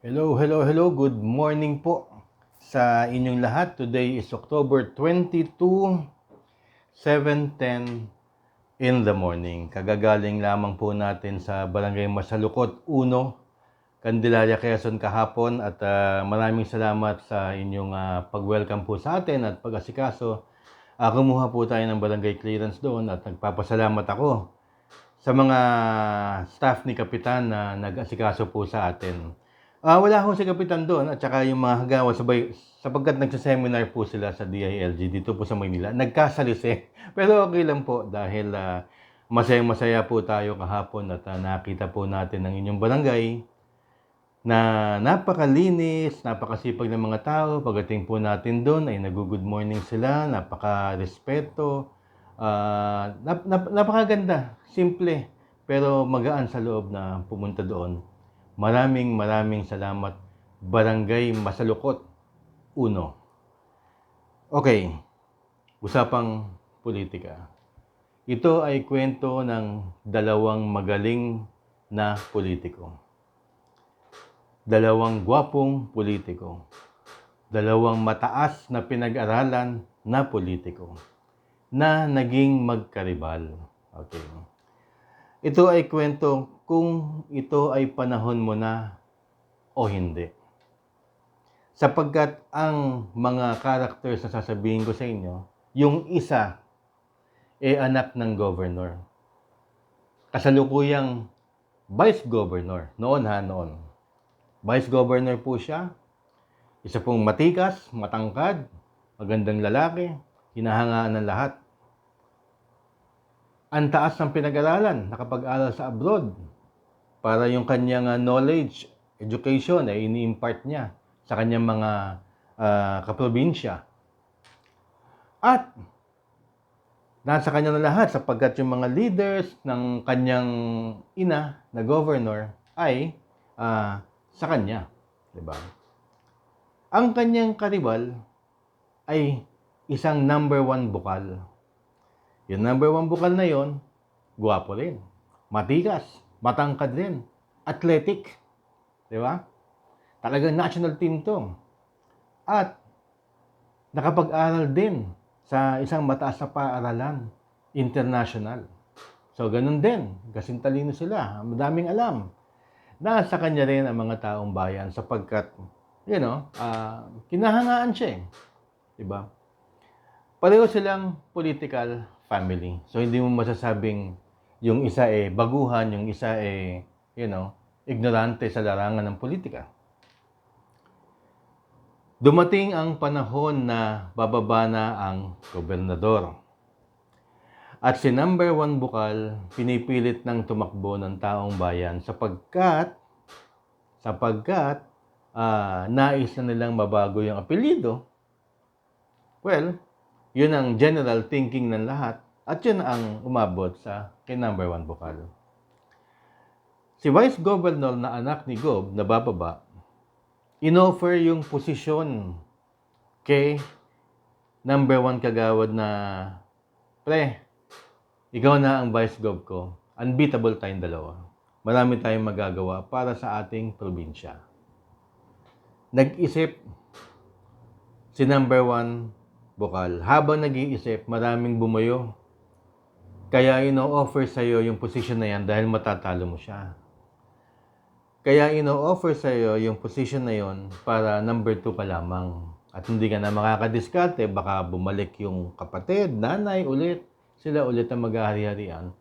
Hello, hello, hello. Good morning po sa inyong lahat. Today is October 22, 7.10 in the morning. Kagagaling lamang po natin sa Barangay Masalukot 1, Candelaria, Quezon kahapon at ah, maraming salamat sa inyong ah, pag-welcome po sa atin at pag-asikaso. Ah, kumuha po tayo ng barangay clearance doon at nagpapasalamat ako sa mga staff ni Kapitan na nag-asikaso po sa atin. Ah, wala akong si Kapitan doon at saka yung mga hagawa sabay sapagkat nagsa-seminar po sila sa DILG dito po sa Maynila. Nagkasalise. Pero okay lang po dahil ah, masayang-masaya po tayo kahapon at ah, nakita po natin ang inyong barangay na napakalinis, napakasipag ng mga tao. Pagdating po natin doon ay nag-good morning sila, napaka-respeto, ah, nap- nap- napakaganda, simple, pero magaan sa loob na pumunta doon. Maraming maraming salamat, Barangay Masalukot, Uno. Okay, usapang politika. Ito ay kwento ng dalawang magaling na politiko dalawang gwapong politiko, dalawang mataas na pinag-aralan na politiko na naging magkaribal. Okay. Ito ay kwento kung ito ay panahon mo na o hindi. Sapagkat ang mga characters na sasabihin ko sa inyo, yung isa e anak ng governor. Kasalukuyang vice governor. Noon ha, noon. Vice Governor po siya. Isa pong matikas, matangkad, magandang lalaki, hinahangaan ng lahat. Ang taas ng pinag-aralan, nakapag-aral sa abroad. Para yung kanyang ah, knowledge, education ay ini-impart niya sa kanyang mga ah, kaprobinsya. At nasa kanya na lahat sapagkat yung mga leaders ng kanyang ina na governor ay ah, sa kanya. Di ba? Ang kanyang karibal ay isang number one bukal. Yung number one bukal na yon, guwapo rin. Matigas, matangkad rin. Athletic. Di ba? Talagang national team to. At nakapag-aral din sa isang mataas na paaralan, international. So, ganun din. Kasing talino sila. Madaming alam nasa kanya rin ang mga taong bayan sapagkat, you know, ah, kinahangaan siya eh. Diba? Pareho silang political family. So, hindi mo masasabing yung isa eh baguhan, yung isa eh, you know, ignorante sa larangan ng politika. Dumating ang panahon na bababa na ang gobernador. At si number one bukal, pinipilit ng tumakbo ng taong bayan sapagkat, sapagkat, ah, nais na nilang mabago yung apelido. Well, yun ang general thinking ng lahat at yun ang umabot sa kay number one bukal. Si Vice Governor na anak ni Gob na bababa, inoffer yung posisyon kay number one kagawad na pre, ikaw na ang vice gov ko. Unbeatable tayong dalawa. Marami tayong magagawa para sa ating probinsya. Nag-isip si number one bukal. Habang nag-iisip, maraming bumuyo. Kaya ino-offer sa'yo yung position na yan dahil matatalo mo siya. Kaya ino-offer sa'yo yung position na yon para number two ka lamang. At hindi ka na makakadiskarte, baka bumalik yung kapatid, nanay ulit sila ulit ang mag-ahari-harian,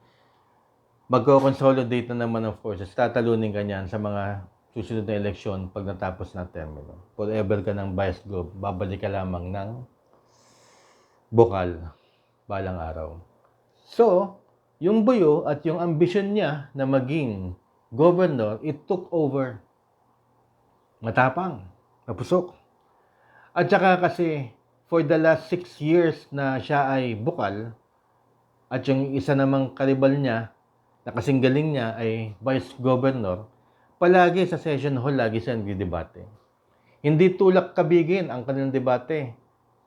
magko-consolidate na naman of course, tatalunin ka niyan sa mga susunod na eleksyon pag natapos na termino. Forever ka ng vice gov, babalik ka lamang ng bukal balang araw. So, yung buyo at yung ambisyon niya na maging governor, it took over. Matapang, napusok. At saka kasi, for the last six years na siya ay bukal, at yung isa namang karibal niya, na kasing galing niya ay vice governor, palagi sa session hall, lagi siya nagdidebate. Hindi tulak kabigin ang kanilang debate.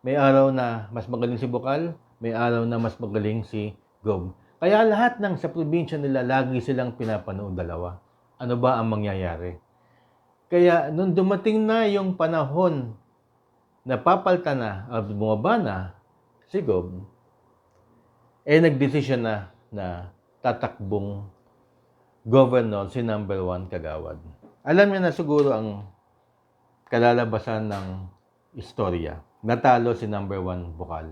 May araw na mas magaling si Bukal, may araw na mas magaling si Gob. Kaya lahat ng sa probinsya nila, lagi silang pinapanood dalawa. Ano ba ang mangyayari? Kaya nung dumating na yung panahon na papalta na at bumaba na si Gob, eh nagdesisyon na na tatakbong governor si number one kagawad. Alam niyo na siguro ang kalalabasan ng istorya. Natalo si number one bukal.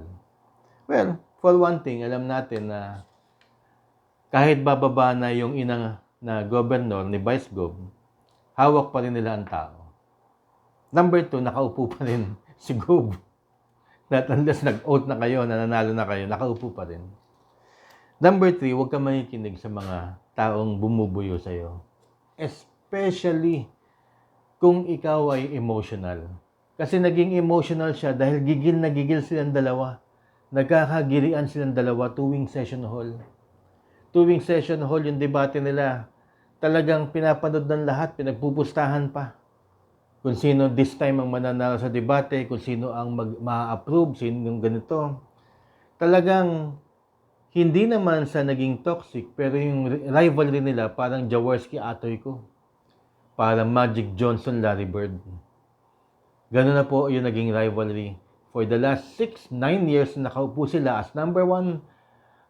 Well, for one thing, alam natin na kahit bababa na yung inang na governor ni Vice Gov, hawak pa rin nila ang tao. Number two, nakaupo pa rin si Gov. Not unless nag-oath na kayo, nananalo na kayo, nakaupo pa rin. Number three, huwag ka makikinig sa mga taong bumubuyo sa'yo. Especially kung ikaw ay emotional. Kasi naging emotional siya dahil gigil na gigil silang dalawa. Nagkakagirian silang dalawa tuwing session hall. Tuwing session hall yung debate nila. Talagang pinapanood ng lahat, pinagpupustahan pa. Kung sino this time ang mananalo sa debate, kung sino ang mag, ma-approve, sino yung ganito. Talagang hindi naman sa naging toxic, pero yung rivalry nila parang Jaworski Atoy ko. Parang Magic Johnson Larry Bird. Ganun na po yung naging rivalry. For the last 6, 9 years, nakaupo sila as number one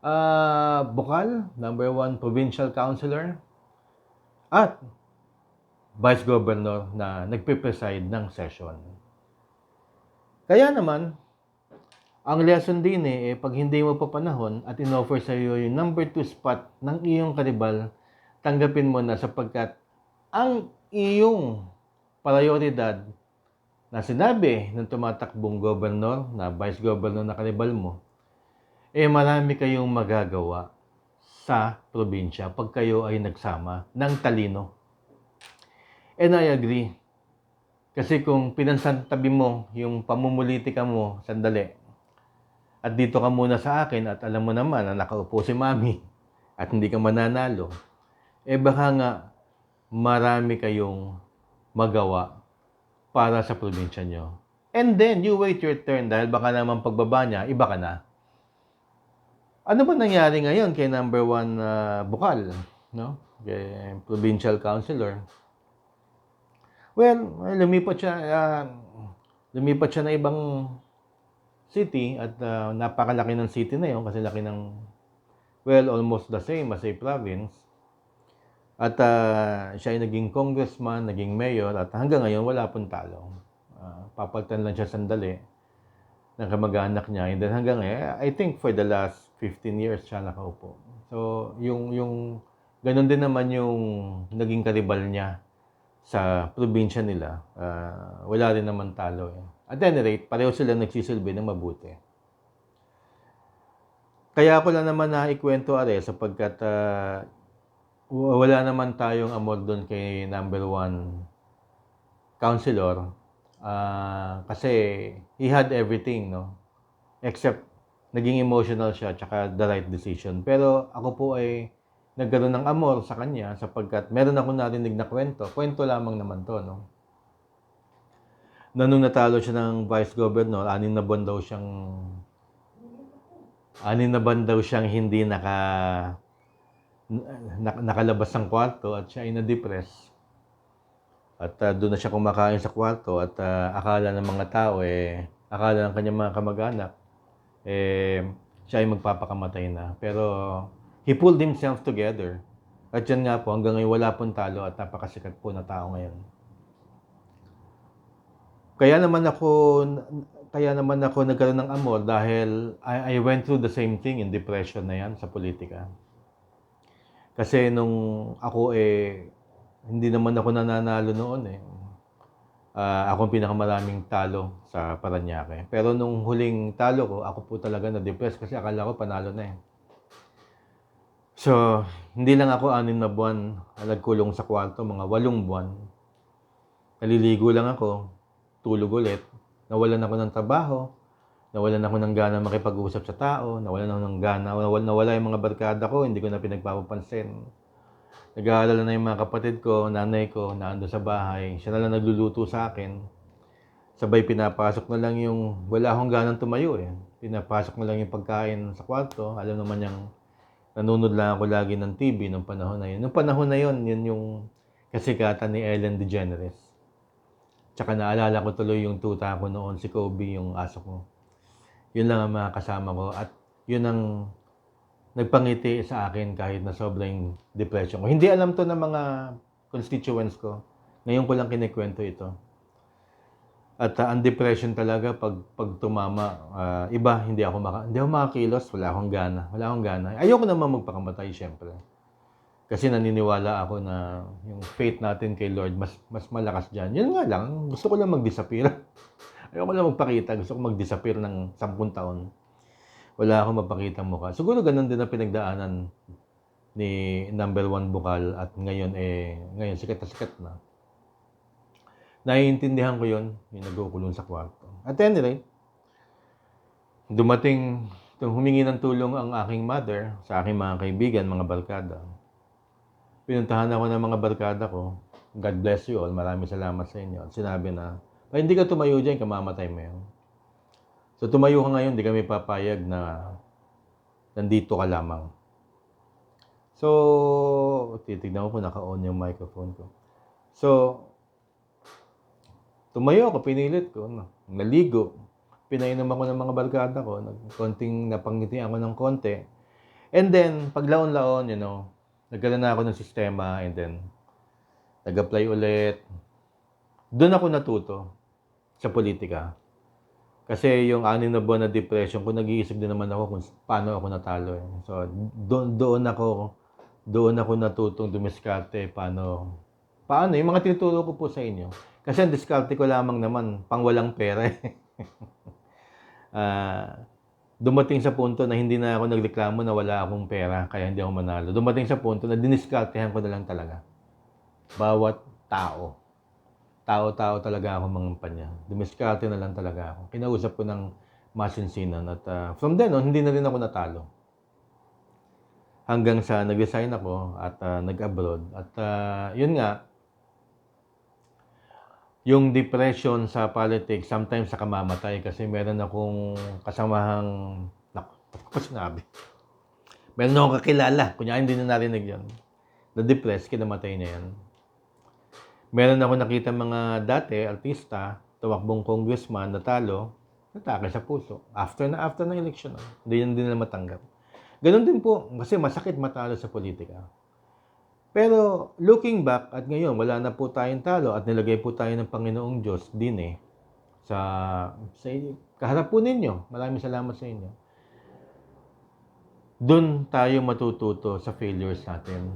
uh, bukal, number one provincial councilor, at vice governor na nagpe-preside ng session. Kaya naman, ang lesson din eh, eh, pag hindi mo pa panahon at inoffer sa iyo yung number 2 spot ng iyong karibal, tanggapin mo na sapagkat ang iyong prioridad na sinabi ng tumatakbong governor na vice governor na karibal mo, eh marami kayong magagawa sa probinsya pag kayo ay nagsama ng talino. And I agree. Kasi kung pinansantabi mo yung pamumulitika mo, sandali, at dito ka muna sa akin at alam mo naman na nakaupo si mami at hindi ka mananalo, eh baka nga marami kayong magawa para sa probinsya nyo. And then, you wait your turn dahil baka naman pagbaba niya, iba ka na. Ano ba nangyari ngayon kay number one uh, Bukal? No? Kay provincial councilor. Well, lumipat siya, uh, lumipat siya na ibang city at uh, napakalaki ng city na yon kasi laki ng, well, almost the same as a province. At uh, siya ay naging congressman, naging mayor, at hanggang ngayon wala pong talo. Uh, papagtan lang siya sandali ng kamag-anak niya. And then hanggang ngayon, I think for the last 15 years siya nakaupo. So, yung, yung, ganun din naman yung naging karibal niya sa probinsya nila. Uh, wala rin naman talo. Eh. At any rate, pareho sila nagsisilbi ng mabuti. Kaya ko lang naman na ikwento are sapagkat uh, wala naman tayong amor doon kay number one counselor uh, kasi he had everything, no? Except naging emotional siya tsaka the right decision. Pero ako po ay nagkaroon ng amor sa kanya sapagkat meron ako narinig na kwento. Kwento lamang naman to, no? Na nung natalo siya ng vice governor, anin na buwan daw siyang anin na buwan daw siyang hindi naka na, nakalabas ng kwarto at siya ay na-depress. At uh, doon na siya kumakain sa kwarto at uh, akala ng mga tao eh akala ng kanyang mga kamag-anak eh siya ay magpapakamatay na. Pero he pulled himself together. At yan nga po, hanggang ngayon wala pong talo at napakasikat po na tao ngayon. Kaya naman ako, kaya naman ako nagkaroon ng amor dahil I, I went through the same thing in depression na yan sa politika. Kasi nung ako eh, hindi naman ako nananalo noon eh. Uh, ako ang pinakamaraming talo sa Paranaque. Pero nung huling talo ko, ako po talaga na-depress kasi akala ko panalo na eh. So, hindi lang ako anin na buwan nagkulong sa kwarto, mga walong buwan. Naliligo lang ako, tulog ulit, nawalan ako ng trabaho, nawalan ako ng gana makipag-usap sa tao, nawalan ako ng gana, nawala, nawala yung mga barkada ko, hindi ko na pinagpapapansin. Nag-aalala na yung mga kapatid ko, nanay ko, naando sa bahay. Siya na lang nagluluto sa akin. Sabay pinapasok na lang yung, wala akong ganang tumayo eh. Pinapasok na lang yung pagkain sa kwarto. Alam naman yung, nanonood lang ako lagi ng TV nung panahon na yun. Nung panahon na yun, yun yung kasikatan ni Ellen DeGeneres. Tsaka naalala ko tuloy yung tuta ko noon, si Kobe, yung aso ko. Yun lang ang mga kasama ko. At yun ang nagpangiti sa akin kahit na sobrang depression ko. Hindi alam to ng mga constituents ko. Ngayon ko lang kinikwento ito. At uh, ang depression talaga pag pag tumama, ah, iba hindi ako maka, hindi ako makakilos, wala akong gana, wala akong gana. Ayoko naman magpakamatay syempre. Kasi naniniwala ako na yung faith natin kay Lord mas mas malakas diyan. Yun nga lang, gusto ko lang mag-disappear. Ayoko lang magpakita, gusto ko mag-disappear ng 10 taon. Wala akong mapakita mukha. Siguro ganun din ang pinagdaanan ni number one bukal at ngayon eh ngayon sikat na sikat na. Naiintindihan ko yon yung nagkukulong sa kwarto. At any rate, dumating, humingi ng tulong ang aking mother sa aking mga kaibigan, mga barkada. Pinuntahan ako ng mga barkada ko. God bless you all. Maraming salamat sa inyo. At sinabi na, ay hindi ka tumayo dyan, kamamatay mo yun. So tumayo ka ngayon, hindi kami papayag na nandito ka lamang. So, titignan ko kung naka-on yung microphone ko. So, tumayo ako, pinilit ko, no? naligo. Pinainom ako ng mga barkada ko, konting napangitian ako ng konti. And then, paglaon-laon, you know, nagkaroon na ako ng sistema and then, nag-apply ulit. Doon ako natuto sa politika. Kasi yung anim na buwan na depression ko, nag-iisip din naman ako kung paano ako natalo. Eh. So, doon, doon ako, doon ako natutong dumiskarte, paano, paano, yung mga tinuturo ko po sa inyo. Kasi ang diskarte ko lamang naman, pang walang pera. Ah, dumating sa punto na hindi na ako nagreklamo na wala akong pera, kaya hindi ako manalo. Dumating sa punto na diniskartehan ko na lang talaga. Bawat tao tao-tao talaga ako mangampanya. Dumiskarte na lang talaga ako. Kinausap ko ng masinsinan at ah, from then on, hindi na rin ako natalo. Hanggang sa nag-resign ako at ah, nag-abroad. At ah, yun nga, yung depression sa politics, sometimes sa kamamatay kasi meron akong kasamahang, naku, ko sinabi? Meron akong kakilala, kunya hindi na narinig yun. Na-depress, kinamatay niya yan. Meron ako nakita mga dati, artista, tumakbong congressman, natalo, natake sa puso. After na after ng election, ah. hindi yan din nila matanggap. Ganon din po, kasi masakit matalo sa politika. Pero looking back, at ngayon, wala na po tayong talo at nilagay po tayo ng Panginoong Diyos din eh. Sa, sa kaharap po ninyo. Maraming salamat sa inyo. Doon tayo matututo sa failures natin.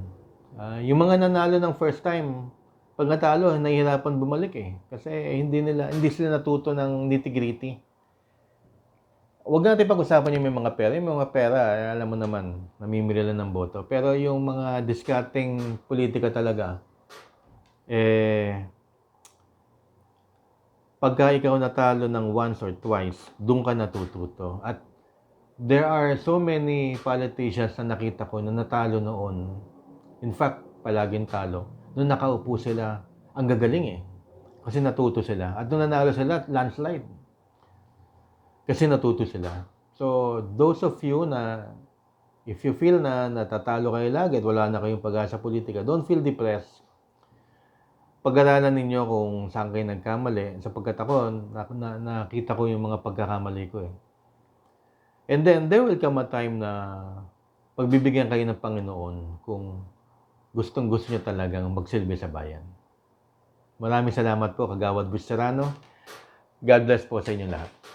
Ah, yung mga nanalo ng first time, pag natalo, nahihirapan bumalik eh. Kasi hindi nila hindi sila natuto ng nitty-gritty. Huwag natin pag-usapan yung may mga pera. Yung mga pera, alam mo naman, namimili lang ng boto. Pero yung mga discarding politika talaga, eh, pagka ikaw natalo ng once or twice, doon ka natututo. At there are so many politicians na nakita ko na natalo noon. In fact, palaging talo. Nung nakaupo sila, ang gagaling eh. Kasi natuto sila. At nung nanalo sila, landslide. Kasi natuto sila. So, those of you na if you feel na natatalo kayo lagi at wala na kayong pag-asa politika, don't feel depressed. Pag-aralan ninyo kung saan kayo nagkamali. Sapagkat ako, na, na, nakita ko yung mga pagkakamali ko eh. And then, there will come a time na pagbibigyan kayo ng Panginoon kung gustong gusto niya talagang magsilbi sa bayan. Maraming salamat po, Kagawad Bustarano. God bless po sa inyo lahat.